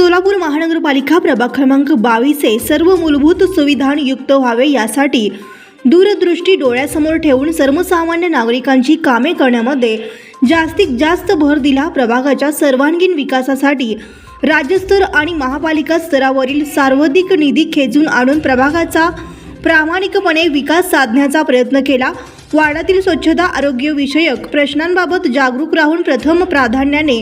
सोलापूर महानगरपालिका प्रभाग क्रमांक बावीसचे सर्व मूलभूत सुविधांयुक्त व्हावे यासाठी दूरदृष्टी डोळ्यासमोर ठेवून सर्वसामान्य नागरिकांची कामे करण्यामध्ये जास्तीत जास्त भर दिला प्रभागाच्या सर्वांगीण विकासासाठी राज्यस्तर आणि महापालिका स्तरावरील सार्वधिक निधी खेचून आणून प्रभागाचा प्रामाणिकपणे विकास साधण्याचा प्रयत्न केला. वाड्यातील स्वच्छता आरोग्यविषयक प्रश्नांबाबत जागरूक राहून प्रथम प्राधान्याने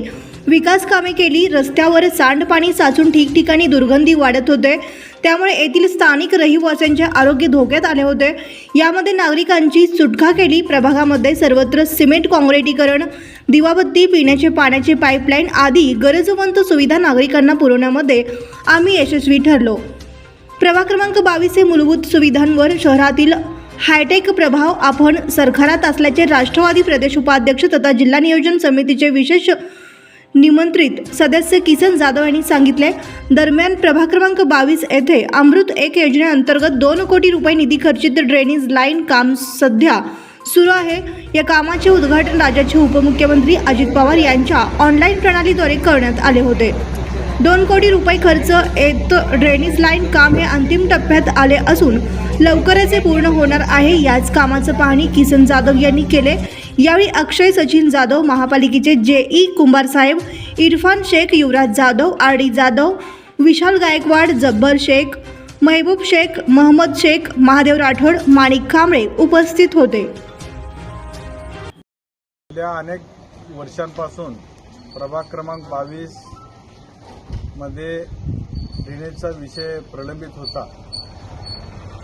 विकास कामे केली रस्त्यावर सांडपाणी साचून ठिकठिकाणी दुर्गंधी वाढत होते. त्यामुळे येथील स्थानिक रहिवाशांचे आरोग्य धोक्यात आले होते. यामध्ये नागरिकांची सुटका केली. प्रभागामध्ये सर्वत्र सिमेंट काँक्रिटीकरण दिवाबत्ती पिण्याचे पाण्याचे पाईपलाईन आदी गरजवंत सुविधा नागरिकांना पुरवण्यामध्ये आम्ही यशस्वी ठरलो. प्रभाग क्रमांक बावीस हे मूलभूत सुविधांवर शहरातील हायटेक प्रभाव आपण सरकारात असल्याचे राष्ट्रवादी प्रदेश उपाध्यक्ष तथा जिल्हा नियोजन समितीचे विशेष निमंत्रित सदस्य किसन जाधव यांनी सांगितले दरम्यान प्रभाग क्रमांक बावीस येथे अमृत एक योजनेअंतर्गत दोन कोटी रुपये निधी खर्चित ड्रेनेज लाईन काम सध्या सुरू आहे. या कामाचे उद्घाटन राज्याचे उपमुख्यमंत्री अजित पवार यांच्या ऑनलाईन प्रणालीद्वारे करण्यात आले होते. दोन कोटी रुपये खर्च येत ड्रेनेज लाईन काम हे अंतिम टप्प्यात आले असून लवकरच हे पूर्ण होणार आहे. याच कामाचं पाहणी किसन जाधव यांनी केले यावेळी अक्षय सचिन जाधव महापालिकेचे जे ई कुंभार साहेब इरफान शेख युवराज जाधव आर डी जाधव विशाल गायकवाड जब्बर शेख महबूब शेख महम्मद शेख महादेव राठोड माणिक कांबळे उपस्थित होते. गेल्या अनेक वर्षांपासून प्रभाग क्रमांक बावीसमध्ये ड्रेनेजचा विषय प्रलंबित होता.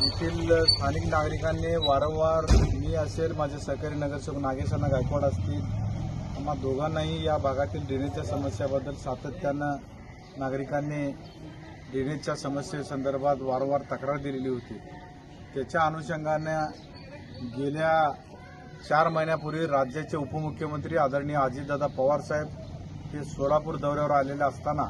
येथील स्थानिक नागरिकांनी वारंवार मी असेल माझे सहकारी नगरसेवक नागेशांना गायकवाड असतील आम्हा दोघांनाही या भागातील ड्रेनेजच्या समस्याबद्दल सातत्यानं नागरिकांनी ड्रेनेजच्या समस्येसंदर्भात वारंवार तक्रार दिलेली होती. त्याच्या अनुषंगानं गेल्या चार महिन्यापूर्वी राज्याचे उपमुख्यमंत्री आदरणीय अजितदादा पवार साहेब हे सोलापूर दौऱ्यावर आलेले असताना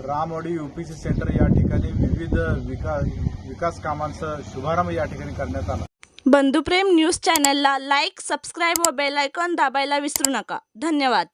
रामवाडी युपीसी सेंटर या ठिकाणी विविध विकास विकास कामांचा शुभारंभ या ठिकाणी करण्यात आला. बंधुप्रेम न्यूज चॅनलला लाईक सबस्क्राईब व बेल आयकॉन दाबायला विसरू नका. धन्यवाद.